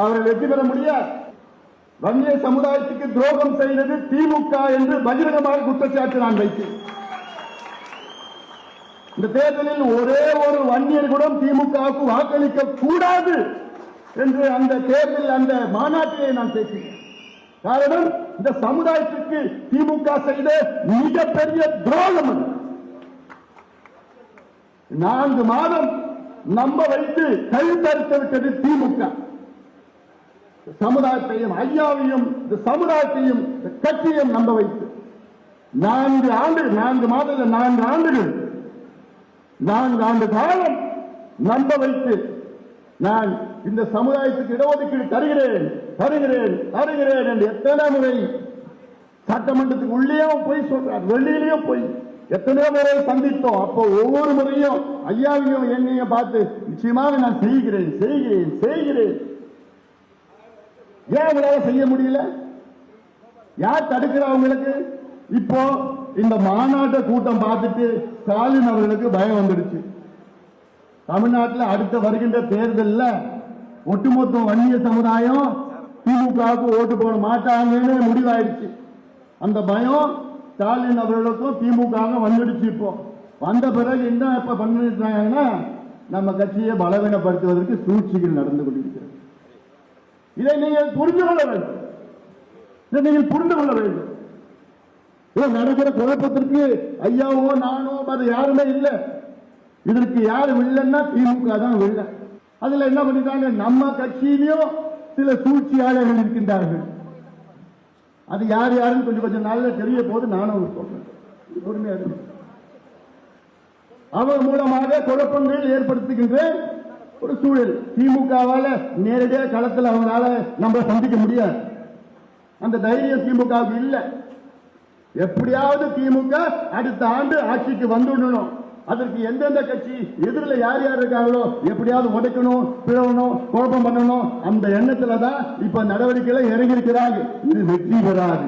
அவர்கள் வெற்றி பெற முடியாது. வன்னிய சமுதாயத்துக்கு துரோகம் செய்தது திமுக என்று பகிரங்கமாக குற்றச்சாட்டு நான் வைத்தேன். இந்த தேர்தலில் ஒரே ஒரு வன்னியர் கூட திமுகவுக்கு வாக்களிக்க கூடாது என்று அந்த தேர்தல் அந்த மாநாட்டிலே நான் பேசினேன். காரணம் இந்த சமுதாயத்திற்கு திமுக செய்த மிகப்பெரிய துரோகம் நான்கு மாதம் நம்ப வைத்து கழுத்தறுத்து விட்டது திமுக. சமுதாயத்தையும் ஐயாவையும் இந்த சமுதாயத்தையும் கட்சியையும் நம்ப வைத்து நான்கு ஆண்டு நான்கு மாதங்கள் நான்கு ஆண்டுகள் நான்கு ஆண்டு காலம் நம்ப வைத்து நான் இந்த சமுதாயத்துக்கு இடஒதுக்கீடு தருகிறேன் தருகிறேன் தருகிறேன் என்று எத்தனை முறை சட்டமன்றத்துக்கு உள்ளேயும் போய் சொல்றார் வெளியிலேயும் போய் எத்தனையோ முறை சந்தித்தோம். அப்போ ஒவ்வொரு முறையும் ஐயாவையும் என்னையும் பார்த்து நிச்சயமாக நான் செய்கிறேன் செய்கிறேன் செய்கிறேன். ஏன் உங்களால செய்ய முடியல? யார் தடுக்கிற அவங்களுக்கு இப்போ இந்த மாநாட்ட கூட்டம் பார்த்துட்டு ஸ்டாலின் அவர்களுக்கு பயம் வந்துடுச்சு. தமிழ்நாட்டில் அடுத்த வருகின்ற தேர்தலில் ஒட்டுமொத்த வன்னிய சமுதாயம் திமுகவுக்கு ஓட்டு போட மாட்டாங்கன்னு முடிவாயிடுச்சு. அந்த பயம் ஸ்டாலின் அவர்களுக்கும் திமுக வந்துடுச்சு இப்போ. வந்த பிறகு என்ன இப்ப பண்ணிட்டு நம்ம கட்சியை பலவீனப்படுத்துவதற்கு சூழ்ச்சிகள் நடந்து கொண்டிருக்கு. இதை நீங்கள் புரிந்து கொள்ள வேண்டும். இதை நீங்கள் புரிந்து கொள்ள வேண்டும். இதை நடக்கிற குழப்பத்திற்கு ஐயாவோ நானோ அது யாருமே இல்லை. இதற்கு யாரு இல்லைன்னா திமுக தான் இல்லை அதுல என்ன பண்ணிட்டாங்க? நம்ம கட்சியிலையும் சில சூழ்ச்சியாளர்கள் இருக்கின்றார்கள். அது யார் யாருன்னு கொஞ்சம் கொஞ்சம் நாள்ல தெரிய போது நானும் சொல்றேன் பொறுமையாக இருங்க. அவர் மூலமாக குழப்பங்கள் ஏற்படுத்துகின்ற ஒரு சூழல். திமுகவால நேரடியாக களத்தில் அவங்களால நம்மளை சந்திக்க முடியாது. அந்த தைரியம் திமுகவுக்கு இல்லை. எப்படியாவது திமுக அடுத்த ஆண்டு ஆட்சிக்கு வந்துடணும். அதற்கு எந்தெந்த கட்சி எதிரில் யார் யார் இருக்காங்களோ எப்படியாவது உடைக்கணும் பிளவணும் குழப்பம் பண்ணணும். அந்த எண்ணத்துல தான் இப்ப நடவடிக்கையில இறங்கியிருக்கிறாங்க. இது வெற்றி பெறாது.